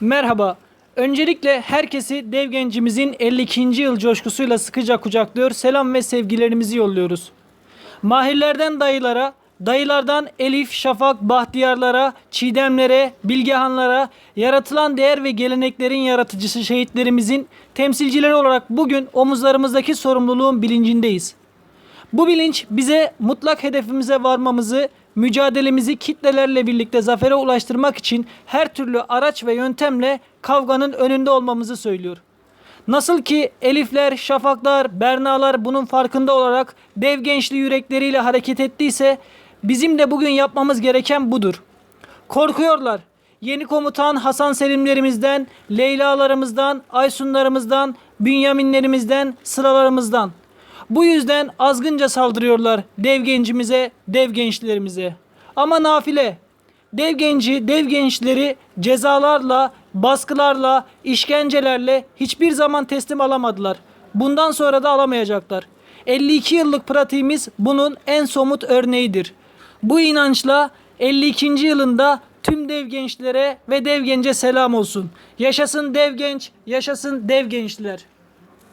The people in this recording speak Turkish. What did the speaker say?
Merhaba. Öncelikle herkesi dev gencimizin 52. yıl coşkusuyla sıkıca kucaklıyor. Selam ve sevgilerimizi yolluyoruz. Mahirlerden dayılara, dayılardan Elif, Şafak, Bahtiyarlara, Çiğdemlere, Bilgehanlara, yaratılan değer ve geleneklerin yaratıcısı şehitlerimizin temsilcileri olarak bugün omuzlarımızdaki sorumluluğun bilincindeyiz. Bu bilinç bize mutlak hedefimize varmamızı, mücadelemizi kitlelerle birlikte zafere ulaştırmak için her türlü araç ve yöntemle kavganın önünde olmamızı söylüyor. Nasıl ki Elifler, Şafaklar, Bernalar bunun farkında olarak dev gençli yürekleriyle hareket ettiyse bizim de bugün yapmamız gereken budur. Korkuyorlar. Yeni komutan Hasan Selimlerimizden, Leyla'larımızdan, Aysunlarımızdan, Bünyaminlerimizden, sıralarımızdan. Bu yüzden azgınca saldırıyorlar dev gencimize, dev gençlerimize. Ama nafile. Dev genci, dev gençleri cezalarla, baskılarla, işkencelerle hiçbir zaman teslim alamadılar. Bundan sonra da alamayacaklar. 52 yıllık pratiğimiz bunun en somut örneğidir. Bu inançla 52. yılında tüm dev gençlere ve dev gence selam olsun. Yaşasın dev genç, yaşasın dev gençler.